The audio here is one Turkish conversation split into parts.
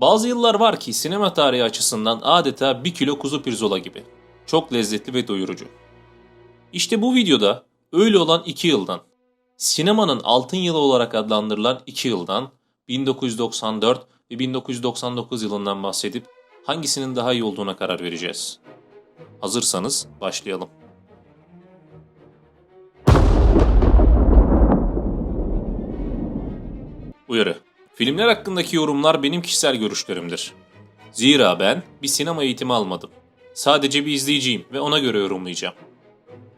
Bazı yıllar var ki sinema tarihi açısından adeta bir kilo kuzu pirzola gibi. Çok lezzetli ve doyurucu. İşte bu videoda öyle olan 2 yıldan, sinemanın altın yılı olarak adlandırılan 2 yıldan 1994 ve 1999 yılından bahsedip hangisinin daha iyi olduğuna karar vereceğiz. Hazırsanız başlayalım. Uyarı. Filmler hakkındaki yorumlar benim kişisel görüşlerimdir. Zira ben bir sinema eğitimi almadım. Sadece bir izleyiciyim ve ona göre yorumlayacağım.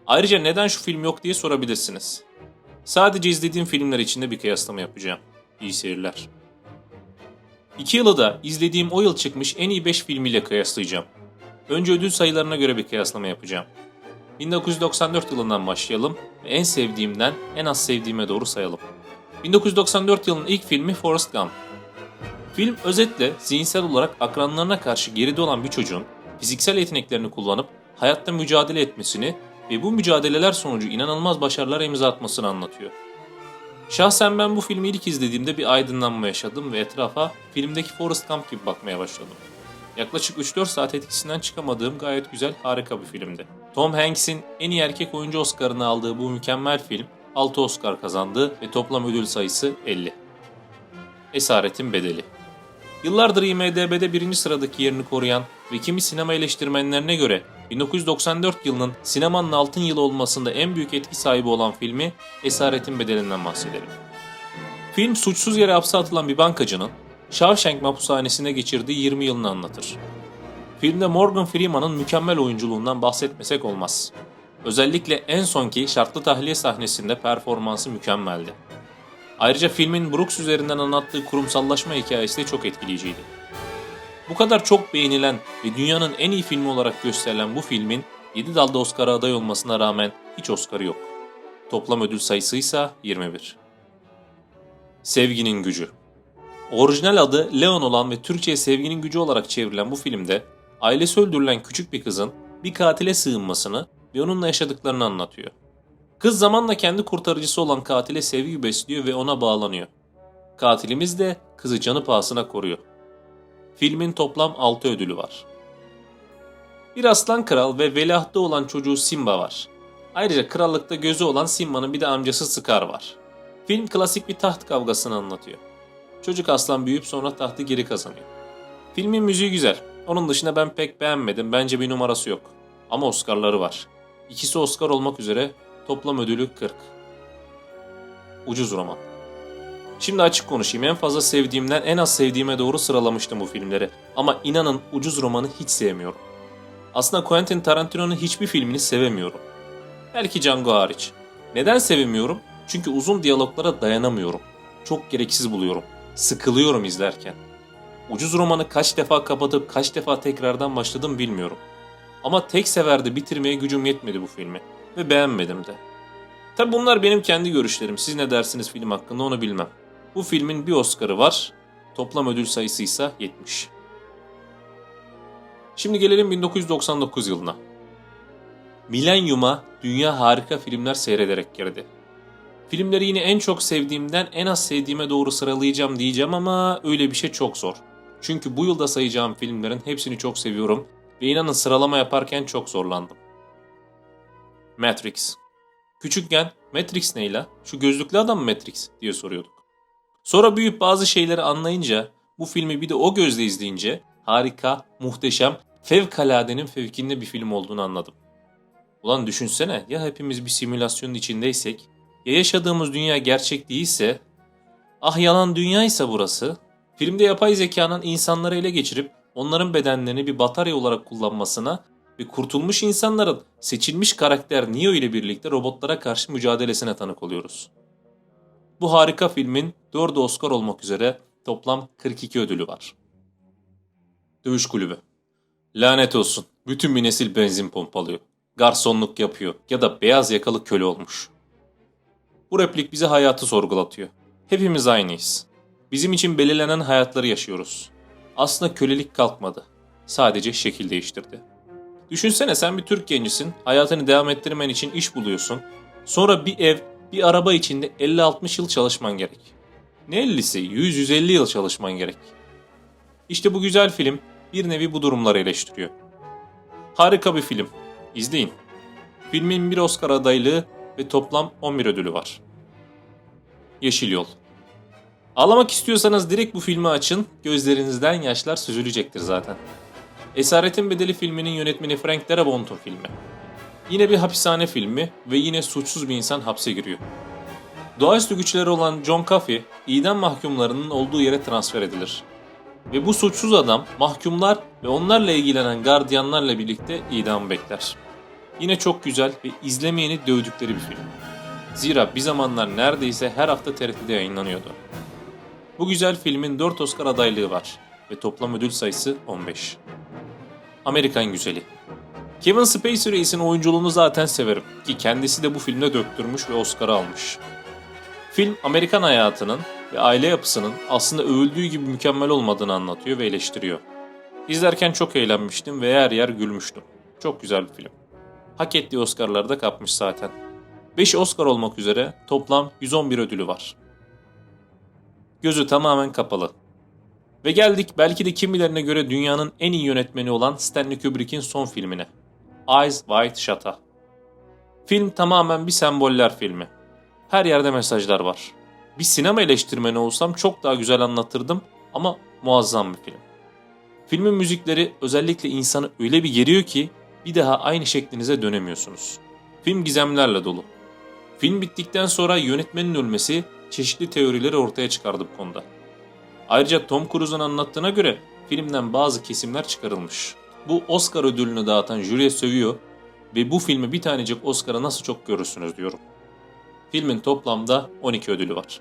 Ayrıca neden şu film yok diye sorabilirsiniz. Sadece izlediğim filmler içinde bir kıyaslama yapacağım. İyi seyirler. İki yılı da izlediğim o yıl çıkmış en iyi 5 filmiyle kıyaslayacağım. Önce ödül sayılarına göre bir kıyaslama yapacağım. 1994 yılından başlayalım ve en sevdiğimden en az sevdiğime doğru sayalım. 1994 yılının ilk filmi Forrest Gump. Film özetle zihinsel olarak akranlarına karşı geride olan bir çocuğun fiziksel yeteneklerini kullanıp hayatta mücadele etmesini ve bu mücadeleler sonucu inanılmaz başarılar imza atmasını anlatıyor. Şahsen ben bu filmi ilk izlediğimde bir aydınlanma yaşadım ve etrafa filmdeki Forrest Gump gibi bakmaya başladım. Yaklaşık 3-4 saat etkisinden çıkamadığım gayet güzel, harika bir filmdi. Tom Hanks'in en iyi erkek oyuncu Oscar'ını aldığı bu mükemmel film 6 Oscar kazandı ve toplam ödül sayısı 50. Esaretin Bedeli Yıllardır IMDB'de birinci sıradaki yerini koruyan ve kimi sinema eleştirmenlerine göre 1994 yılının sinemanın altın yılı olmasında en büyük etki sahibi olan filmi Esaretin Bedeli'nden bahsedelim. Film suçsuz yere hapse atılan bir bankacının Shawshank mahpushanesinde geçirdiği 20 yılını anlatır. Filmde Morgan Freeman'ın mükemmel oyunculuğundan bahsetmesek olmaz. Özellikle en sonki şartlı tahliye sahnesinde performansı mükemmeldi. Ayrıca filmin Brooks üzerinden anlattığı kurumsallaşma hikayesi de çok etkileyiciydi. Bu kadar çok beğenilen ve dünyanın en iyi filmi olarak gösterilen bu filmin 7 dalda Oscar'a aday olmasına rağmen hiç Oscar'ı yok. Toplam ödül sayısı ise 21. Sevginin Gücü Orijinal adı Leon olan ve Türkçe'ye Sevginin Gücü olarak çevrilen bu filmde ailesi öldürülen küçük bir kızın bir katile sığınmasını ve onunla yaşadıklarını anlatıyor. Kız zamanla kendi kurtarıcısı olan katile sevgi besliyor ve ona bağlanıyor. Katilimiz de kızı canı pahasına koruyor. Filmin toplam 6 ödülü var. Bir aslan kral ve veliahtı olan çocuğu Simba var. Ayrıca krallıkta gözü olan Simba'nın bir de amcası Scar var. Film klasik bir taht kavgasını anlatıyor. Çocuk aslan büyüyüp sonra tahtı geri kazanıyor. Filmin müziği güzel. Onun dışında ben pek beğenmedim. Bence bir numarası yok. Ama Oscar'ları var. İkisi Oscar olmak üzere toplam ödülü 40. Ucuz roman. Şimdi açık konuşayım. En fazla sevdiğimden en az sevdiğime doğru sıralamıştım bu filmleri. Ama inanın ucuz romanı hiç sevmiyorum. Aslında Quentin Tarantino'nun hiçbir filmini sevemiyorum. Belki Django hariç. Neden sevemiyorum? Çünkü uzun diyaloglara dayanamıyorum. Çok gereksiz buluyorum. Sıkılıyorum izlerken. Ucuz romanı kaç defa kapatıp kaç defa tekrardan başladım bilmiyorum. Ama tek seferde bitirmeye gücüm yetmedi bu filmi. Ve beğenmedim de. Tabi bunlar benim kendi görüşlerim. Siz ne dersiniz film hakkında onu bilmem. Bu filmin bir Oscar'ı var. Toplam ödül sayısı ise 70. Şimdi gelelim 1999 yılına. Milenyum'a dünya harika filmler seyrederek girdi. Filmleri yine en çok sevdiğimden en az sevdiğime doğru sıralayacağım diyeceğim ama öyle bir şey çok zor. Çünkü bu yılda sayacağım filmlerin hepsini çok seviyorum ve inanın sıralama yaparken çok zorlandım. Matrix. Küçükken Matrix ne la? Şu gözlüklü adam mı Matrix diye soruyorduk. Sonra büyüyüp bazı şeyleri anlayınca, bu filmi bir de o gözle izleyince harika, muhteşem, fevkaladenin fevkinde bir film olduğunu anladım. Ulan düşünsene ya hepimiz bir simülasyonun içindeysek, ya yaşadığımız dünya gerçek değilse, ah yalan dünyaysa burası, filmde yapay zekanın insanları ele geçirip onların bedenlerini bir batarya olarak kullanmasına ve kurtulmuş insanların seçilmiş karakter Neo ile birlikte robotlara karşı mücadelesine tanık oluyoruz. Bu harika filmin 4 Oscar olmak üzere toplam 42 ödülü var. Dövüş Kulübü Lanet olsun. Bütün bir nesil benzin pompalıyor. Garsonluk yapıyor ya da beyaz yakalı köle olmuş. Bu replik bize hayatı sorgulatıyor. Hepimiz aynıyız. Bizim için belirlenen hayatları yaşıyoruz. Aslında kölelik kalkmadı. Sadece şekil değiştirdi. Düşünsene sen bir Türk gencisin, hayatını devam ettirmen için iş buluyorsun. Sonra bir ev, bir araba içinde 50-60 yıl çalışman gerek. Ne 50'si? 100-150 yıl çalışman gerek. İşte bu güzel film bir nevi bu durumları eleştiriyor. Harika bir film. İzleyin. Filmin bir Oscar adaylığı ve toplam 11 ödülü var. Yeşil Yol. Ağlamak istiyorsanız direkt bu filmi açın, gözlerinizden yaşlar süzülecektir zaten. Esaretin Bedeli filminin yönetmeni Frank Darabont'un filmi. Yine bir hapishane filmi ve yine suçsuz bir insan hapse giriyor. Doğaüstü güçleri olan John Coffey, idam mahkumlarının olduğu yere transfer edilir. Ve bu suçsuz adam mahkumlar ve onlarla ilgilenen gardiyanlarla birlikte idam bekler. Yine çok güzel ve izlemeyeni dövdükleri bir film. Zira bir zamanlar neredeyse her hafta TRT'de yayınlanıyordu. Bu güzel filmin 4 Oscar adaylığı var ve toplam ödül sayısı 15. Amerikan Güzeli Kevin Spacey Reis'in oyunculuğunu zaten severim ki kendisi de bu filmde döktürmüş ve Oscar'ı almış. Film Amerikan hayatının ve aile yapısının aslında övüldüğü gibi mükemmel olmadığını anlatıyor ve eleştiriyor. İzlerken çok eğlenmiştim ve yer yer gülmüştüm. Çok güzel bir film. Hak ettiği Oscar'ları da kapmış zaten. 5 Oscar olmak üzere toplam 111 ödülü var. Gözü tamamen kapalı. Ve geldik belki de kimilerine göre dünyanın en iyi yönetmeni olan Stanley Kubrick'in son filmine. Eyes Wide Shut'a. Film tamamen bir semboller filmi. Her yerde mesajlar var. Bir sinema eleştirmeni olsam çok daha güzel anlatırdım ama muazzam bir film. Filmin müzikleri özellikle insanı öyle bir geriyor ki bir daha aynı şeklinize dönemiyorsunuz. Film gizemlerle dolu. Film bittikten sonra yönetmenin ölmesi çeşitli teorileri ortaya çıkardı bu konuda. Ayrıca Tom Cruise'un anlattığına göre filmden bazı kesimler çıkarılmış. Bu Oscar ödülünü dağıtan jüriye sövüyor ve bu filmi bir tanecik Oscar'a nasıl çok görürsünüz diyorum. Filmin toplamda 12 ödülü var.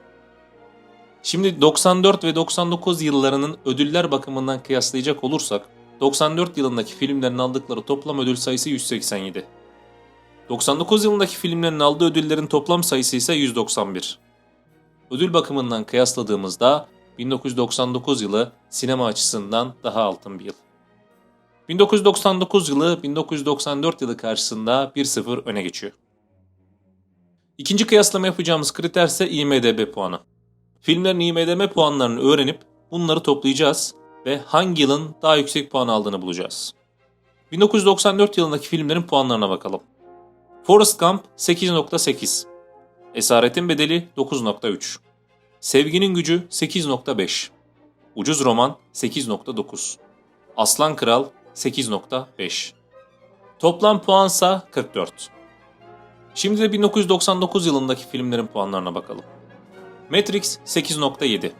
Şimdi 94 ve 99 yıllarının ödüller bakımından kıyaslayacak olursak 94 yılındaki filmlerin aldıkları toplam ödül sayısı 187. 99 yılındaki filmlerin aldığı ödüllerin toplam sayısı ise 191. Ödül bakımından kıyasladığımızda 1999 yılı sinema açısından daha altın bir yıl. 1999 yılı 1994 yılı karşısında 1-0 öne geçiyor. İkinci kıyaslama yapacağımız kriter ise IMDB puanı. Filmlerin IMDB puanlarını öğrenip bunları toplayacağız ve hangi yılın daha yüksek puan aldığını bulacağız. 1994 yılındaki filmlerin puanlarına bakalım. Forrest Gump 8.8 Esaretin Bedeli 9.3 Sevginin Gücü 8.5 Ucuz Roman 8.9 Aslan Kral 8.5 Toplam puansa 44. Şimdi de 1999 yılındaki filmlerin puanlarına bakalım. Matrix 8.7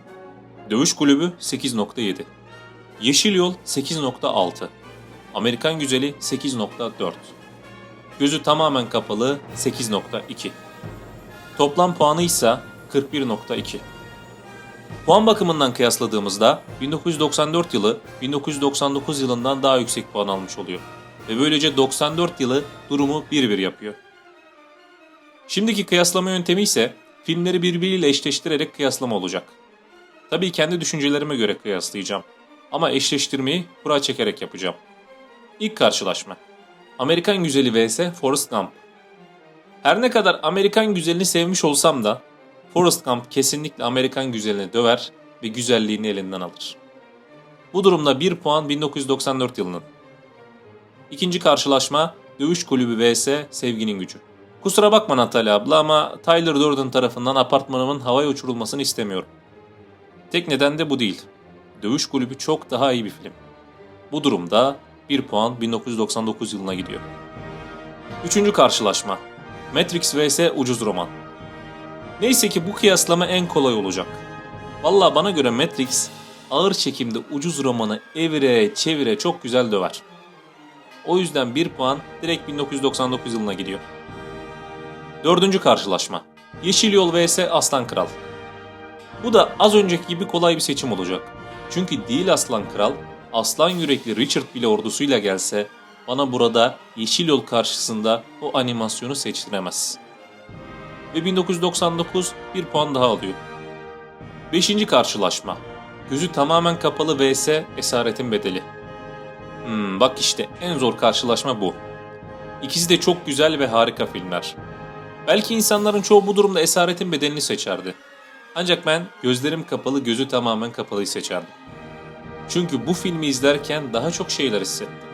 Dövüş Kulübü 8.7 Yeşil Yol 8.6 Amerikan Güzeli 8.4 Gözü tamamen kapalı 8.2 Toplam puanı ise 41.2 Puan bakımından kıyasladığımızda 1994 yılı 1999 yılından daha yüksek puan almış oluyor. Ve böylece 94 yılı durumu 1-1 yapıyor. Şimdiki kıyaslama yöntemi ise filmleri birbiriyle eşleştirerek kıyaslama olacak. Tabii kendi düşüncelerime göre kıyaslayacağım. Ama eşleştirmeyi kura çekerek yapacağım. İlk karşılaşma. Amerikan Güzeli vs Forrest Gump. Her ne kadar Amerikan Güzelini sevmiş olsam da Forrest Gump kesinlikle Amerikan Güzelini döver ve güzelliğini elinden alır. Bu durumda 1 puan 1994 yılının. İkinci karşılaşma Dövüş Kulübü vs Sevginin Gücü. Kusura bakma Natalya abla ama Tyler Durden tarafından apartmanımın havaya uçurulmasını istemiyorum. Tek neden de bu değil. Dövüş Kulübü çok daha iyi bir film. Bu durumda 1 puan 1999 yılına gidiyor. Üçüncü karşılaşma. Matrix vs Ucuz Roman. Neyse ki bu kıyaslama en kolay olacak. Valla bana göre Matrix ağır çekimde ucuz romanı evire çevire çok güzel döver. O yüzden 1 puan direkt 1999 yılına gidiyor. Dördüncü karşılaşma. Yeşil Yol vs Aslan Kral. Bu da az önceki gibi kolay bir seçim olacak. Çünkü değil Aslan Kral, aslan yürekli Richard bile ordusuyla gelse bana burada Yeşil Yol karşısında o animasyonu seçtiremez. Ve 1999 bir puan daha alıyor. Beşinci karşılaşma. Gözü tamamen kapalı vs Esaretin Bedeli. Hmm, bak işte en zor karşılaşma bu. İkisi de çok güzel ve harika filmler. Belki insanların çoğu bu durumda Esaretin Bedelini seçerdi. Ancak ben gözlerim kapalı gözü tamamen kapalıyı seçerdim. Çünkü bu filmi izlerken daha çok şeyler hissettim.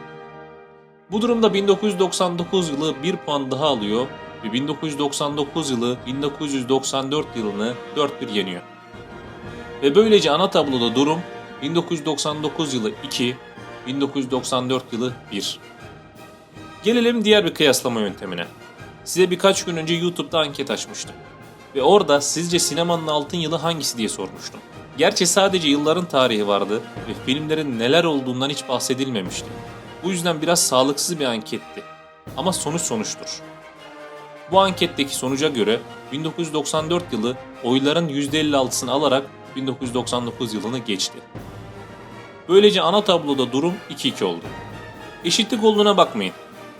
Bu durumda 1999 yılı 1 puan daha alıyor ve 1999 yılı 1994 yılını 4-1 yeniyor. Ve böylece ana tabloda durum 1999 yılı 2, 1994 yılı 1. Gelelim diğer bir kıyaslama yöntemine. Size birkaç gün önce YouTube'da anket açmıştım. Ve orada sizce sinemanın altın yılı hangisi diye sormuştum. Gerçi sadece yılların tarihi vardı ve filmlerin neler olduğundan hiç bahsedilmemişti. Bu yüzden biraz sağlıksız bir anketti. Ama sonuç sonuçtur. Bu anketteki sonuca göre 1994 yılı oyların %56'sını alarak 1999 yılını geçti. Böylece ana tabloda durum 2-2 oldu. Eşitlik olduğuna bakmayın.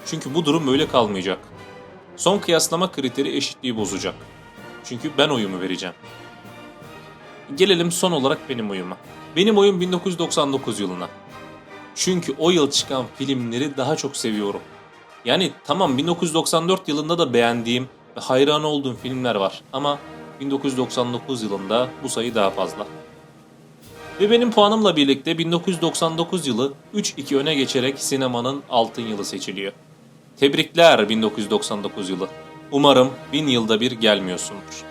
Çünkü bu durum böyle kalmayacak. Son kıyaslama kriteri eşitliği bozacak. Çünkü ben oyumu vereceğim. Gelelim son olarak benim oyuma. Benim oyum 1999 yılına. Çünkü o yıl çıkan filmleri daha çok seviyorum. Yani tamam 1994 yılında da beğendiğim ve hayran olduğum filmler var ama 1999 yılında bu sayı daha fazla. Ve benim puanımla birlikte 1999 yılı 3-2 öne geçerek sinemanın altın yılı seçiliyor. Tebrikler 1999 yılı. Umarım bin yılda bir gelmiyorsundur.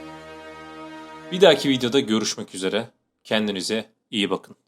Bir dahaki videoda görüşmek üzere. Kendinize iyi bakın.